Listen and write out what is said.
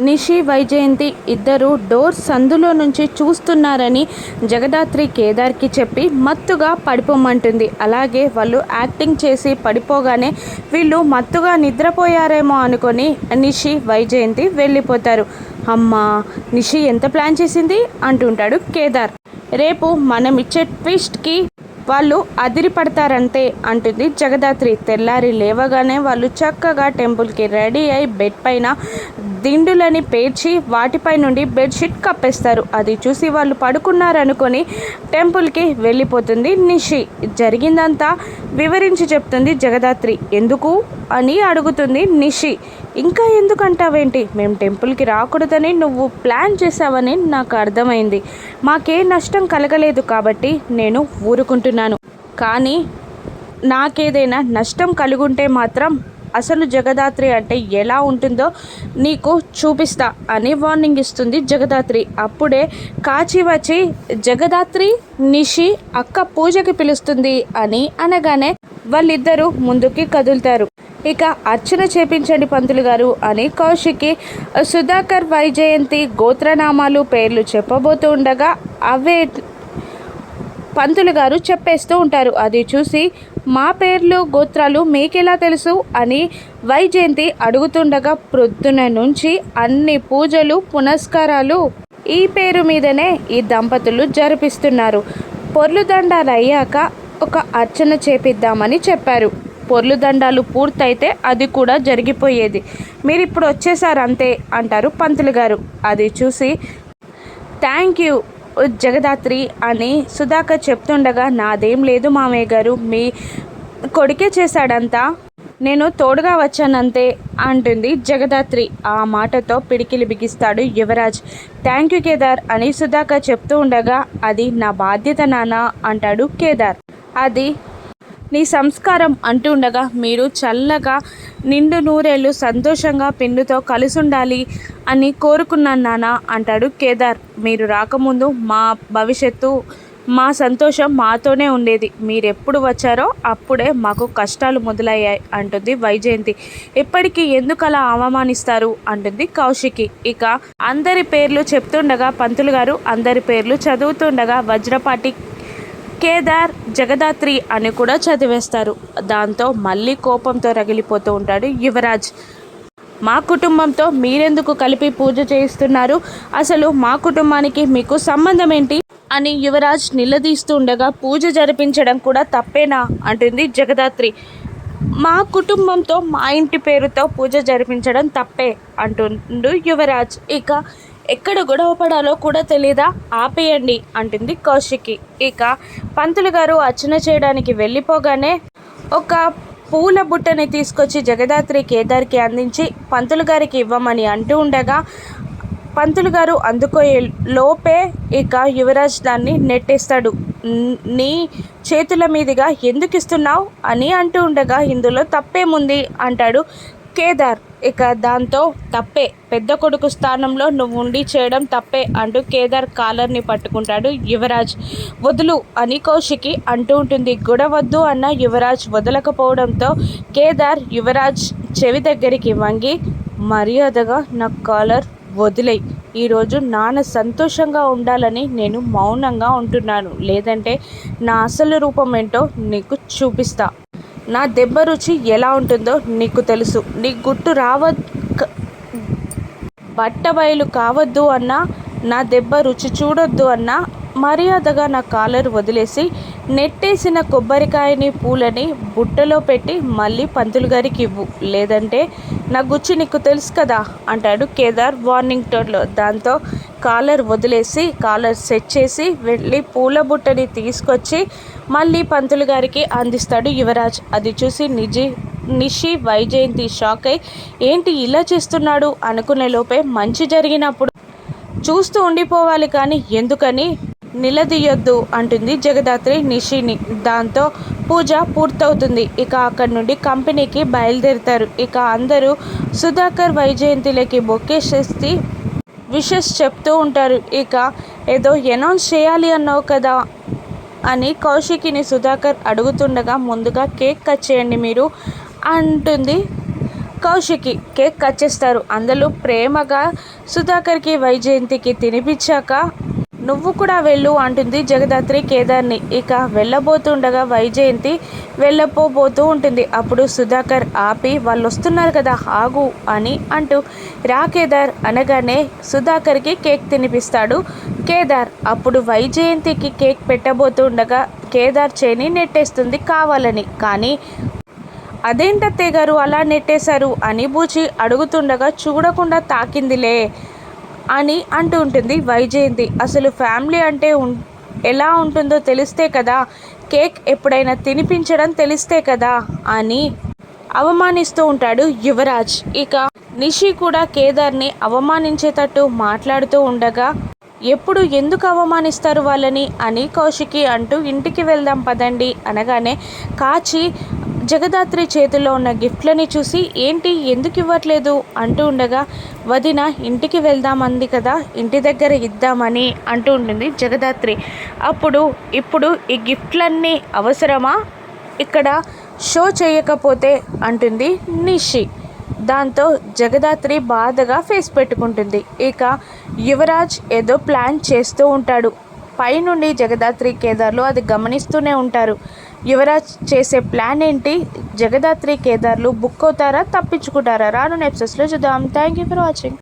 నిషి వైజయంతి ఇద్దరు డోర్ సందులో నుంచి చూస్తున్నారని జగదాత్రి కేదార్కి చెప్పి మత్తుగా పడిపోమంటుంది. అలాగే వాళ్ళు యాక్టింగ్ చేసి పడిపోగానే వీళ్ళు మత్తుగా నిద్రపోయారేమో అనుకొని నిషి వైజయంతి వెళ్ళిపోతారు. అమ్మా నిషి ఎంత ప్లాన్ చేసింది? అంటుంటాడు కేదార్. రేపు మనం ఇచ్చే ట్విస్ట్కి వాళ్ళు అదిరిపడతారంతే అంటుంది జగదాత్రి. తెల్లారి లేవగానే వాళ్ళు చక్కగా టెంపుల్కి రెడీ అయి బెడ్ పైన దిండులని పేర్చి వాటిపై నుండి బెడ్షీట్ కప్పేస్తారు. అది చూసి వాళ్ళు పడుకున్నారనుకొని టెంపుల్కి వెళ్ళిపోతుంది నిషి. జరిగిందంతా వివరించి చెప్తుంది జగదాత్రి. ఎందుకు? అని అడుగుతుంది నిషి. ఇంకా ఎందుకంటావేంటి? మేము టెంపుల్కి రాకూడదని నువ్వు ప్లాన్ చేసావని నాకు అర్థమైంది. మాకే నష్టం కలగలేదు కాబట్టి నేను ఊరుకుంటున్నాను. కానీ నాకేదైనా నష్టం కలుగుంటే మాత్రం అసలు జగదాత్రి అంటే ఎలా ఉంటుందో నీకు చూపిస్తా అని వార్నింగ్ ఇస్తుంది జగదాత్రి. అప్పుడే కాచి వచ్చి జగదాత్రి నిషి అక్క పూజకి పిలుస్తుంది అని అనగానే వాళ్ళిద్దరూ ముందుకి కదులుతారు. ఇక అర్చన చేపించండి పంతులు గారు అని కౌశికి సుధాకర్ వైజయంతి గోత్రనామాలు పేర్లు చెప్పబోతూ ఉండగా అవే పంతులు గారు చెప్పేస్తూ ఉంటారు. అది చూసి మా పేర్లు గోత్రాలు మీకెలా తెలుసు? అని వైజయంతి అడుగుతుండగా ప్రొద్దున నుంచి అన్ని పూజలు పునస్కారాలు ఈ పేరు మీదనే ఈ దంపతులు జరిపిస్తున్నారు. పొర్లు దండాలు అయ్యాక ఒక అర్చన చేపిద్దామని చెప్పారు. పొర్లుదండాలు పూర్తయితే అది కూడా జరిగిపోయేది. మీరు ఇప్పుడు వచ్చేసారు అంతే అంటారు పంతులు గారు. అది చూసి థ్యాంక్ యూ జగదాత్రి అని సుధాకర్ చెప్తుండగా నాదేం లేదు మామయ్య గారు మీ కొడుకే చేశాడంతా. నేను తోడుగా వచ్చానంతే అంటుంది జగదాత్రి. ఆ మాటతో పిడికిలి బిగిస్తాడు యువరాజ్. థ్యాంక్ యూ కేదార్ అని సుధాకర్ చెప్తూ ఉండగా అది నా బాధ్యత నాన్న అంటాడు కేదార్. అది నీ సంస్కారం అంటుండగా మీరు చల్లగా నిండు నూరేళ్ళు సంతోషంగా పిండుతో కలిసి ఉండాలి అని కోరుకున్నాను నాన్న అంటాడు కేదార్. మీరు రాకముందు మా భవిష్యత్తు మా సంతోషం మాతోనే ఉండేది. మీరు ఎప్పుడు వచ్చారో అప్పుడే మాకు కష్టాలు మొదలయ్యాయి అంటుంది వైజయంతి. ఎప్పటికీ ఎందుకు అలా అవమానిస్తారు? అంటుంది కౌశికి. ఇక అందరి పేర్లు చెప్తుండగా పంతులు గారు అందరి పేర్లు చదువుతుండగా వజ్రపాటి కేదార్ జగదాత్రి అని కూడా చదివేస్తారు. దాంతో మళ్ళీ కోపంతో రగిలిపోతూ ఉంటాడు యువరాజ్. మా కుటుంబంతో మీరెందుకు కలిపి పూజ చేయిస్తున్నారు? అసలు మా కుటుంబానికి మీకు సంబంధం ఏంటి? అని యువరాజ్ నిలదీస్తూ ఉండగా పూజ జరిపించడం కూడా తప్పేనా? అంటుంది జగదాత్రి. మా కుటుంబంతో మా ఇంటి పేరుతో పూజ జరిపించడం తప్పే అంటుండు యువరాజ్. ఇక ఎక్కడ గొడవ పడాలో కూడా తెలీదా? ఆపేయండి అంటుంది కౌశికి. ఇక పంతులు గారు అర్చన చేయడానికి వెళ్ళిపోగానే ఒక పూల బుట్టని తీసుకొచ్చి జగదాత్రి కేదార్కి అందించి పంతులు గారికి ఇవ్వమని అంటూ ఉండగా పంతులు గారు అందుకోయే లోపే ఇక యువరాజ్ దాన్ని నెట్టేస్తాడు. నీ చేతుల మీదుగా ఎందుకు ఇస్తున్నావు అని అంటూ ఉండగా ఇందులో తప్పేముంది? అంటాడు కేదార్. ఇక దాంతో తప్పే. పెద్ద కొడుకు స్థానంలో నువ్వు ఉండి చేయడం తప్పే అంటూ కేదార్ కాలర్ని పట్టుకుంటాడు యువరాజ్. వదులు అని కౌశికి అంటూ ఉంటుంది. గొడవద్దు అన్న యువరాజ్ వదలకపోవడంతో కేదార్ యువరాజ్ చెవి దగ్గరికి వంగి మర్యాదగా నా కాలర్ వదిలేయి. ఈరోజు నాన్న సంతోషంగా ఉండాలని నేను మౌనంగా ఉంటున్నాను. లేదంటే నా అసలు రూపం ఏంటో నీకు చూపిస్తా. నా దెబ్బ రుచి ఎలా ఉంటుందో నీకు తెలుసు. నీ గుట్టు రావ బట్ట బయలు కావద్దు అన్నా నా దెబ్బ రుచి చూడొద్దు అన్న. మర్యాదగా నా కాలర్ వదిలేసి నెట్టేసిన కొబ్బరికాయని పూలని బుట్టలో పెట్టి మళ్ళీ పంతులు గారికి ఇవ్వు. లేదంటే నా గుచ్చి నీకు తెలుసు కదా అంటాడు కేదార్ వార్నింగ్ టోన్లో దాంతో కాలర్ వదిలేసి కాలర్ సెట్ చేసి వెళ్ళి పూల బుట్టని తీసుకొచ్చి మళ్ళీ పంతులు గారికి అందిస్తాడు యువరాజ్. అది చూసి నిజి నిషి వైజయంతి షాక్ అయి ఏంటి ఇలా చేస్తున్నాడు? అనుకునే లోపే మంచి జరిగినప్పుడు చూస్తూ ఉండిపోవాలి కానీ ఎందుకని? నిలదీయొద్దు అంటుంది జగదాత్రి నిషిని. దాంతో పూజ పూర్తవుతుంది. ఇక అక్కడి నుండి కంపెనీకి బయలుదేరుతారు. ఇక అందరూ సుధాకర్ వైజయంతిలకి బొక్కేసేసి విషెస్ చెప్తూ ఉంటారు. ఇక ఏదో అనౌన్స్ చేయాలి అన్నావు కదా అని కౌశికిని సుధాకర్ అడుగుతుండగా ముందుగా కేక్ కట్ చేయండి మీరు అంటుంది కౌశికి కేక్ కట్ చేస్తారు. అందులో ప్రేమగా సుధాకర్కి వైజయంతికి తినిపించాక నువ్వు కూడా వెళ్ళు అంటుంది జగదాత్రి కేదార్ని. ఇక వెళ్ళబోతుండగా వైజయంతి వెళ్ళపోబోతూ ఉంటుంది. అప్పుడు సుధాకర్ ఆపి వాళ్ళు వస్తున్నారు కదా ఆగు అని అంటూ రా కేదార్ అనగానే సుధాకర్కి కేక్ తినిపిస్తాడు కేదార్. అప్పుడు వైజయంతికి కేక్ పెట్టబోతుండగా కేదార్ చేని నెట్టేస్తుంది కావాలని. కానీ అదేంటత్తయ్య గారు అలా నెట్టేశారు అని బూచి అడుగుతుండగా చూడకుండా తాకిందిలే అని అంటూ ఉంటుంది వైజయంతి. అసలు ఫ్యామిలీ అంటే ఉం- ఎలా ఉంటుందో తెలిస్తే కదా కేక్ ఎప్పుడైనా తినిపించడం తెలిస్తే కదా అని అవమానిస్తూ ఉంటాడు యువరాజ్. ఇక నిషి కూడా కేదార్ని అవమానించేటట్టు మాట్లాడుతూ ఉండగా ఎప్పుడు ఎందుకు అవమానిస్తారు వాళ్ళని? అని కౌశికి అంటూ ఇంటికి వెళ్దాం పదండి అనగానే కాచి జగదాత్రి చేతిలో ఉన్న గిఫ్ట్లని చూసి ఏంటి ఎందుకు ఇవ్వట్లేదు అంటూ ఉండగా వదిన ఇంటికి వెళ్దామంది కదా ఇంటి దగ్గర ఇద్దామని అంటూ ఉంటుంది జగదాత్రి. అప్పుడు ఇప్పుడు ఈ గిఫ్ట్లన్నీ అవసరమా? ఇక్కడ షో చేయకపోతే అంటుంది నిషి. దాంతో జగదాత్రి బాధగా ఫేస్ పెట్టుకుంటుంది. ఇక యువరాజ్ ఏదో ప్లాన్ చేస్తూ ఉంటాడు. పైనుండి జగదాత్రి కేదార్లు అది గమనిస్తూనే ఉంటారు. యువరాజ్ చేసే ప్లాన్ ఏంటి? జగదాత్రి కేదార్లు బుక్ అవుతారా? తప్పించుకుంటారా? రాను ఎపిసోడ్స్లో చూద్దాం. Thank you for watching